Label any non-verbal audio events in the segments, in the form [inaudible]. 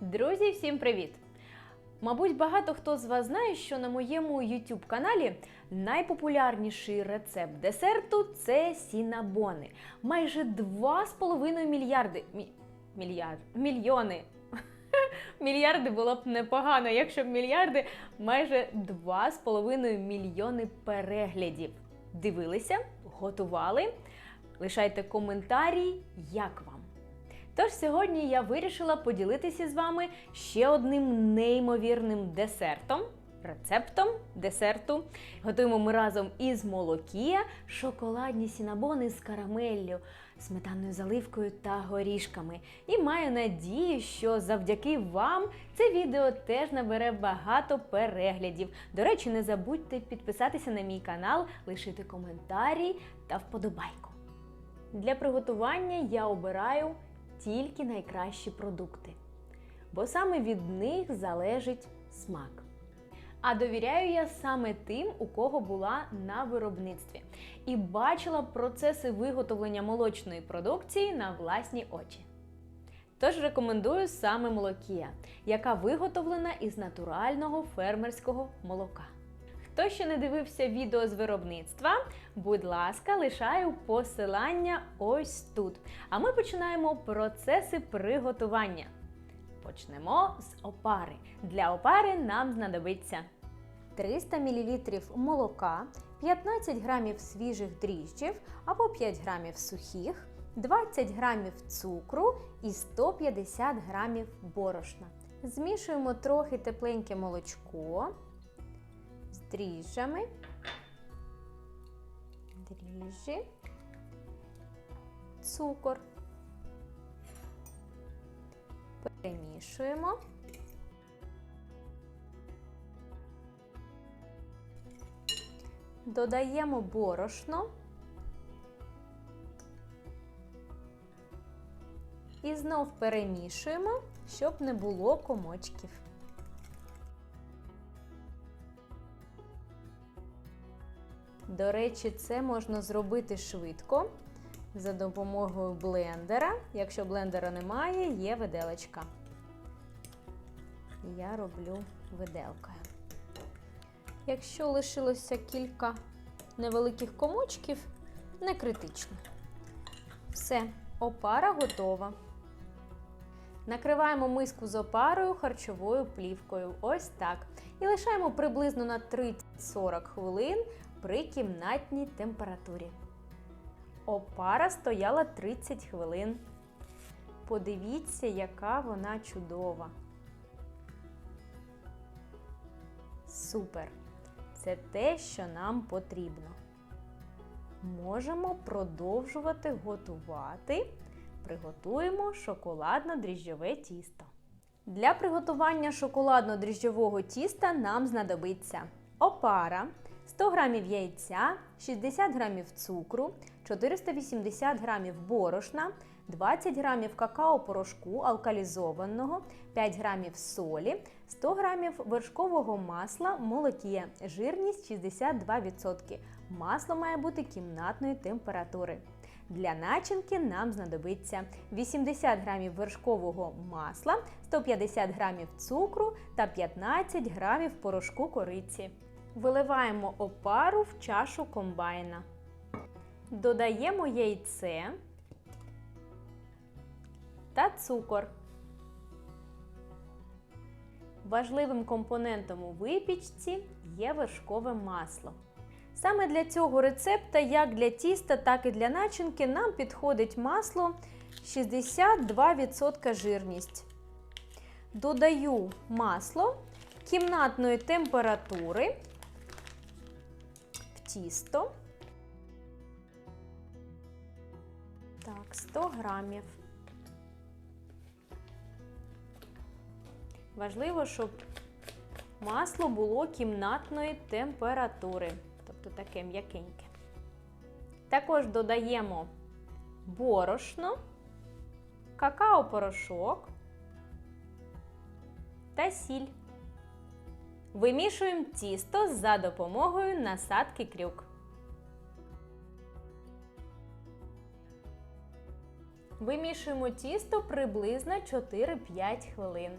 Друзі, всім привіт! Мабуть, багато хто з вас знає, що на моєму YouTube каналі найпопулярніший рецепт десерту це сінабони. Майже 2,5 мільярди. Мі... Мільярд... Мільйони. [laughs] Мільярди було б непогано, якщо б мільярди майже 2,5 мільйони переглядів. Дивилися, готували. Лишайте коментарі, як вам. Тож сьогодні я вирішила поділитися з вами ще одним неймовірним десертом. Рецептом десерту готуємо ми разом із молокія шоколадні сінабони з карамеллю, сметанною заливкою та горішками. І маю надію, що завдяки вам це відео теж набере багато переглядів. До речі, не забудьте підписатися на мій канал, лишити коментарі та вподобайку. Для приготування я обираю тільки найкращі продукти, бо саме від них залежить смак. А довіряю я саме тим, у кого була на виробництві, і бачила процеси виготовлення молочної продукції на власні очі. Тож рекомендую саме молокія, яка виготовлена із натурального фермерського молока. Хто ще не дивився відео з виробництва, будь ласка, лишаю посилання ось тут. А ми починаємо процеси приготування. Почнемо з опари. Для опари нам знадобиться 300 мл молока, 15 г свіжих дріжджів або 5 г сухих, 20 г цукру і 150 г борошна. Змішуємо трохи тепленьке молочко дріжджами, дріжджі, цукор. Перемішуємо. Додаємо борошно і знов перемішуємо, щоб не було комочків. До речі, це можна зробити швидко за допомогою блендера. Якщо блендера немає, є виделочка. Я роблю виделкою. Якщо лишилося кілька невеликих комочків, не критично. Все, опара готова. Накриваємо миску з опарою харчовою плівкою. Ось так. І лишаємо приблизно на 30-40 хвилин при кімнатній температурі. Опара стояла 30 хвилин. Подивіться, яка вона чудова. Супер! Це те, що нам потрібно. Можемо продовжувати готувати. Приготуємо шоколадно-дріжджове тісто. Для приготування шоколадно-дріжджового тіста нам знадобиться опара, 100 г яйця, 60 г цукру, 480 г борошна, 20 г какао-порошку алкалізованого, 5 г солі, 100 г вершкового масла молокія, жирність 62%. Масло має бути кімнатної температури. Для начинки нам знадобиться 80 г вершкового масла, 150 г цукру та 15 г порошку кориці. Виливаємо опару в чашу комбайна. Додаємо яйце та цукор. Важливим компонентом у випічці є вершкове масло. Саме для цього рецепта, як для тіста, так і для начинки, нам підходить масло 62% жирність. Додаю масло кімнатної температури тісто. Так, 100 грамів. Важливо, щоб масло було кімнатної температури, тобто таке м'якеньке. Також додаємо борошно, какао-порошок та сіль. Вимішуємо тісто за допомогою насадки крюк. Вимішуємо тісто приблизно 4-5 хвилин.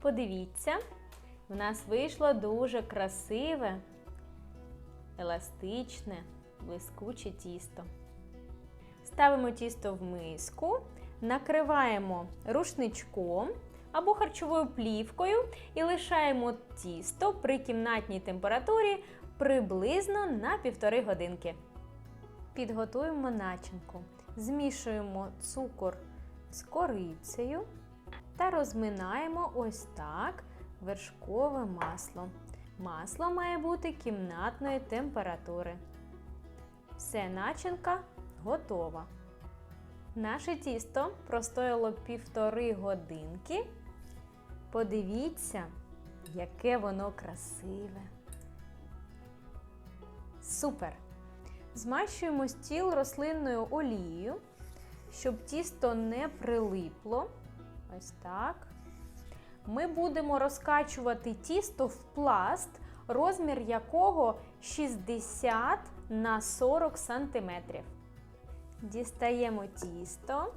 Подивіться, в нас вийшло дуже красиве, еластичне, блискуче тісто. Ставимо тісто в миску, накриваємо рушничком або харчовою плівкою і лишаємо тісто при кімнатній температурі приблизно на півтори годинки. Підготуємо начинку. Змішуємо цукор з корицею та розминаємо ось так вершкове масло. Масло має бути кімнатної температури. Все, начинка готова. Наше тісто простояло півтори годинки. Подивіться, яке воно красиве. Супер! Змащуємо стіл рослинною олією, щоб тісто не прилипло. Ось так. Ми будемо розкачувати тісто в пласт, розмір якого 60 на 40 см. Дістаємо тісто.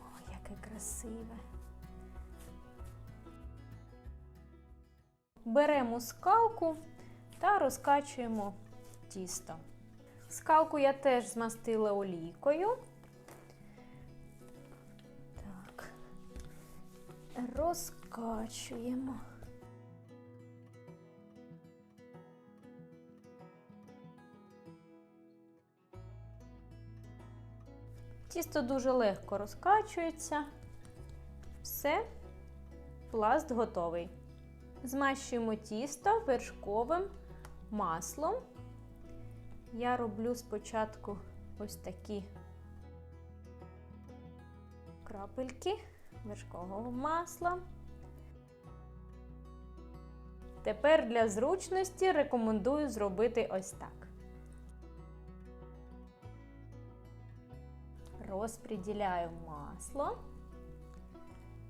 О, яке красиве. Беремо скалку та розкачуємо тісто. Скалку я теж змастила олійкою. Так, розкачуємо. Тісто дуже легко розкачується. Все, пласт готовий. Змащуємо тісто вершковим маслом. Я роблю спочатку ось такі крапельки вершкового масла. Тепер для зручності рекомендую зробити ось так. Розподіляю масло.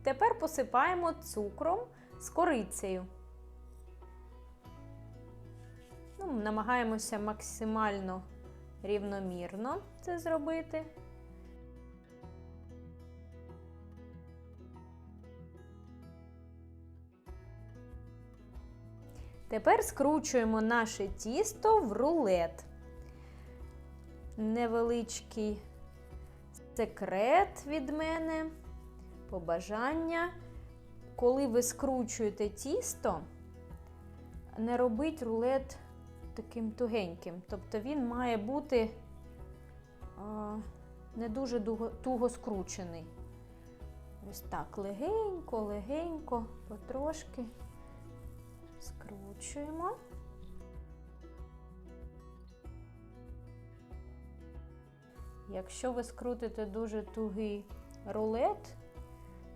Тепер посипаємо цукром з корицею. Ну, намагаємося максимально рівномірно це зробити. Тепер скручуємо наше тісто в рулет. Невеличкий секрет від мене, побажання. Коли ви скручуєте тісто, не робіть рулет таким тугеньким. Тобто він має бути а, не дуже туго, туго скручений. Ось так легенько, легенько, потрошки скручуємо. Якщо ви скрутите дуже тугий рулет,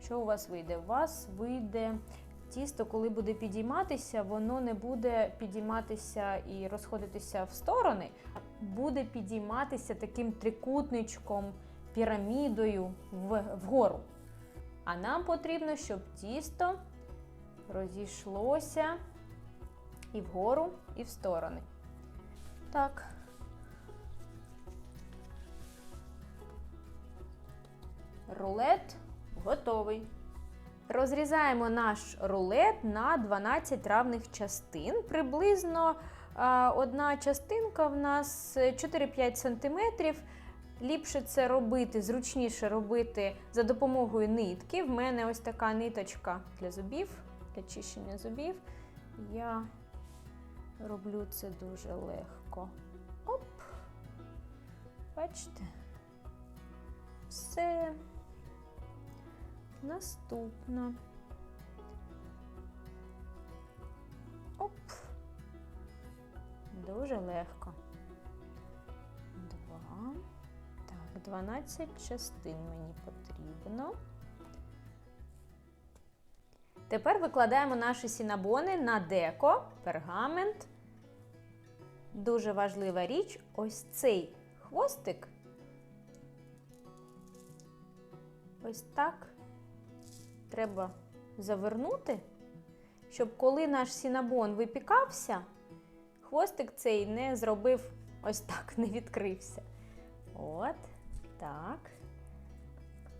що у вас вийде? У вас вийде тісто, коли буде підійматися, воно не буде підійматися і розходитися в сторони, буде підійматися таким трикутничком, пірамідою вгору. А нам потрібно, щоб тісто розійшлося і вгору, і в сторони. Так. Рулет готовий. Розрізаємо наш рулет на 12 равних частин. Приблизно одна частинка в нас 4-5 см. Ліпше це робити, зручніше робити за допомогою нитки. В мене ось така ниточка для зубів, для чищення зубів. Я роблю це дуже легко. Оп! Бачите? Все. Наступна. Оп. Дуже легко. Два. Так, 12 частин мені потрібно. Тепер викладаємо наші сінабони на деко, пергамент. Дуже важлива річ ось цей хвостик. Ось так треба завернути, щоб коли наш сінабон випікався, хвостик цей не зробив ось так, не відкрився. От, так.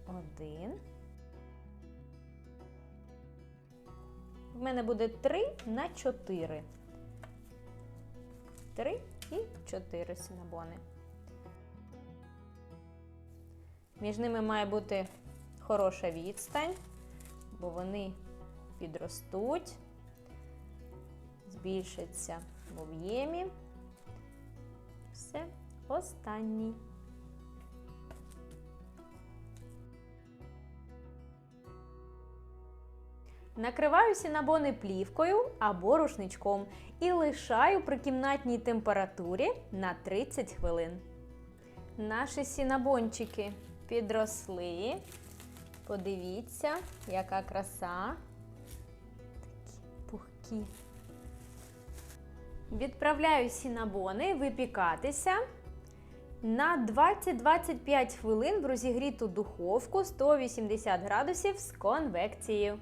Один. В мене буде 3 на 4. 3 і 4 сінабони. Між ними має бути хороша відстань, бо вони підростуть, збільшаться в об'ємі. Все, останній. Накриваю сінабони плівкою або рушничком і лишаю при кімнатній температурі на 30 хвилин. Наші сінабончики підросли. Подивіться, яка краса. Такі пухкі. Відправляю сінабони випікатися на 20-25 хвилин в розігріту духовку 180 градусів з конвекцією.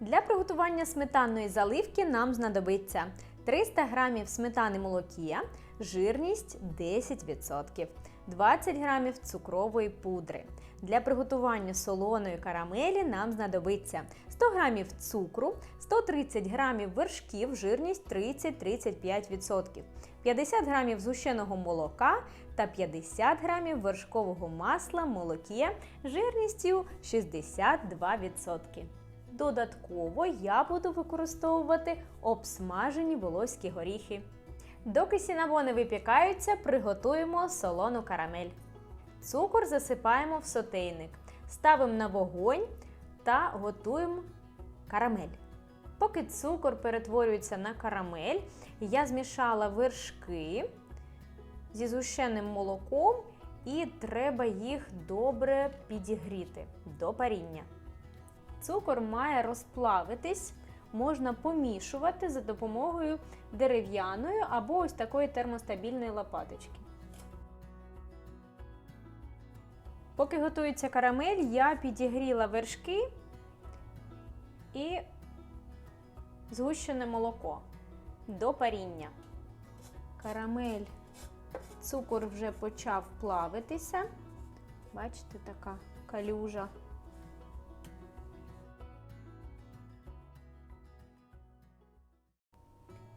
Для приготування сметанної заливки нам знадобиться 300 г сметани молокія, жирність 10%, 20 г цукрової пудри. Для приготування солоної карамелі нам знадобиться 100 г цукру, 130 г вершків, жирність 30-35%, 50 г згущеного молока та 50 г вершкового масла молокія жирністю 62%. Додатково я буду використовувати обсмажені волоські горіхи. Доки сінабони випікаються, приготуємо солону карамель. Цукор засипаємо в сотейник, ставимо на вогонь та готуємо карамель. Поки цукор перетворюється на карамель, я змішала вершки зі згущеним молоком і треба їх добре підігріти до паріння. Цукор має розплавитись, можна помішувати за допомогою дерев'яної або ось такої термостабільної лопаточки. Поки готується карамель, я підігріла вершки і згущене молоко до паріння. Карамель, цукор вже почав плавитися. Бачите, така калюжа.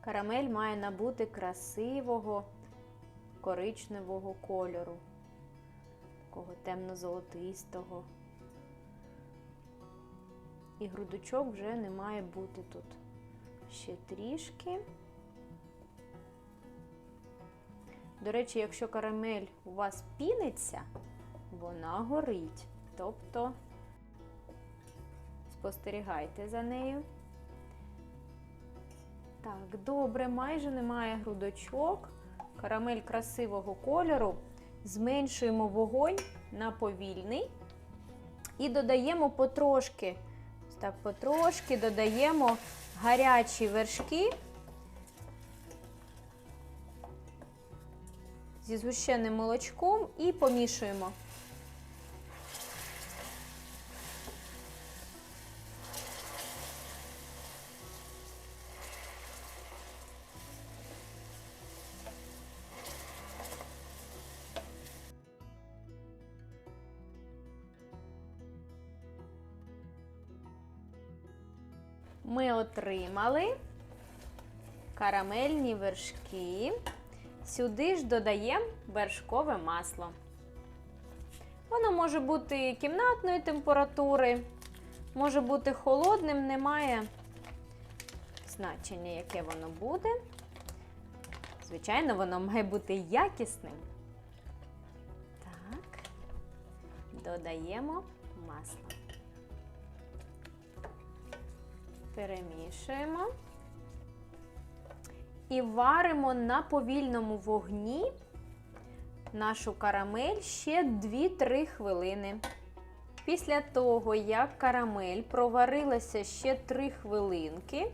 Карамель має набути красивого коричневого кольору, такого темно-золотистого. І грудочок вже не має бути тут. Ще трішки. До речі, якщо карамель у вас піниться, вона горить. Тобто спостерігайте за нею. Так, добре, майже немає грудочок. Карамель красивого кольору. Зменшуємо вогонь на повільний і додаємо потрошки, так, потрошки додаємо гарячі вершки зі згущеним молочком і помішуємо. Ми отримали карамельні вершки. Сюди ж додаємо вершкове масло. Воно може бути кімнатної температури, може бути холодним, немає значення, яке воно буде. Звичайно, воно має бути якісним. Так, додаємо масло. Перемішуємо. І варимо на повільному вогні нашу карамель ще 2-3 хвилини. Після того, як карамель проварилася ще 3 хвилинки,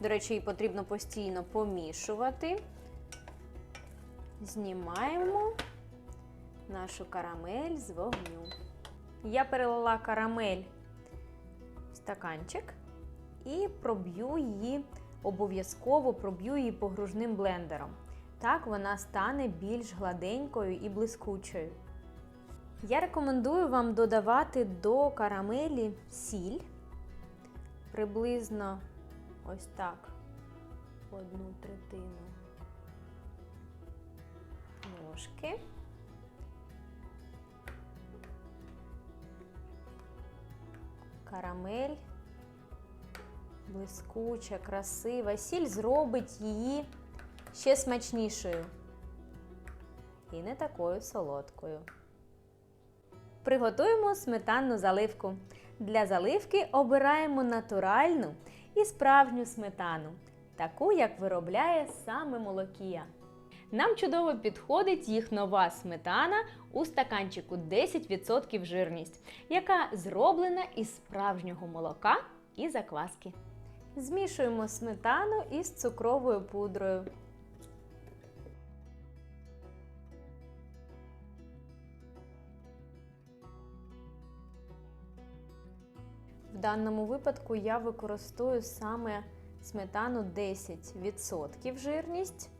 до речі, її потрібно постійно помішувати, знімаємо нашу карамель з вогню. я перелила карамель в стаканчик і проб'ю її обов'язково проб'ю її погружним блендером. Так вона стане більш гладенькою і блискучою. Я рекомендую вам додавати до карамелі сіль приблизно ось так, одну третину ложки. Карамель блискуча, красива. Сіль зробить її ще смачнішою і не такою солодкою. Приготуємо сметанну заливку. Для заливки обираємо натуральну і справжню сметану, таку, як виробляє саме молокія. Нам чудово підходить їх нова сметана у стаканчику 10% жирність, яка зроблена із справжнього молока і закваски. Змішуємо сметану із цукровою пудрою. В даному випадку я використовую саме сметану 10% жирність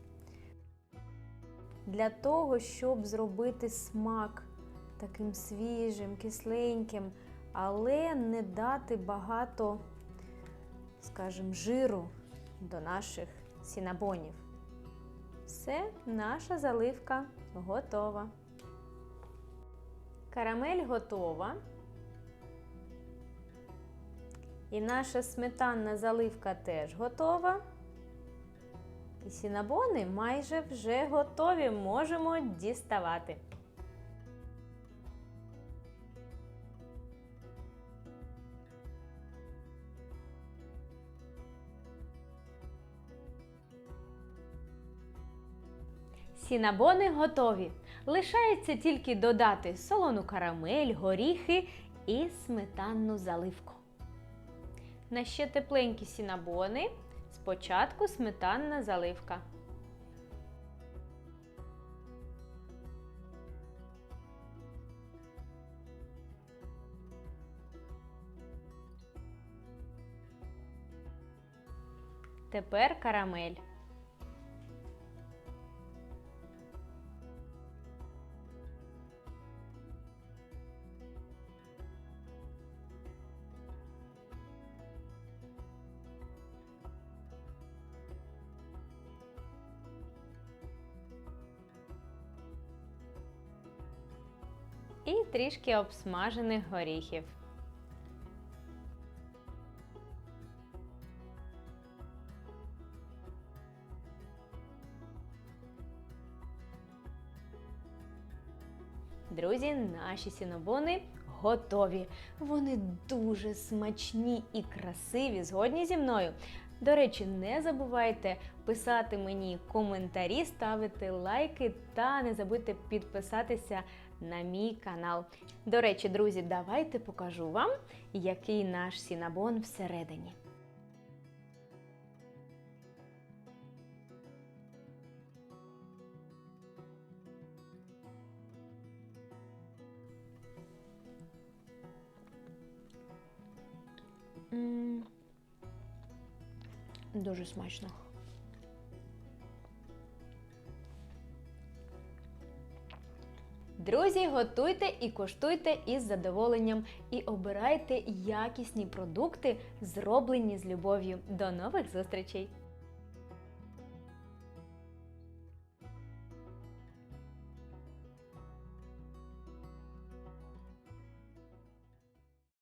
для того, щоб зробити смак таким свіжим, кисленьким, але не дати багато, скажімо, жиру до наших сінабонів. Все, наша заливка готова. Карамель готова. І наша сметанна заливка теж готова. І сінабони майже вже готові, можемо діставати. Сінабони готові. Лишається тільки додати солону карамель, горіхи і сметанну заливку. На ще тепленькі сінабони спочатку сметанна заливка. Тепер карамель. Трішки обсмажених горіхів. Друзі, наші сінобони готові. Вони дуже смачні і красиві. Згодні зі мною. До речі, не забувайте писати мені коментарі, ставити лайки та не забудьте підписатися на мій канал. До речі, друзі, давайте покажу вам, який наш сінабон всередині. Дуже смачно. Друзі, готуйте і коштуйте із задоволенням і обирайте якісні продукти, зроблені з любов'ю. До нових зустрічей!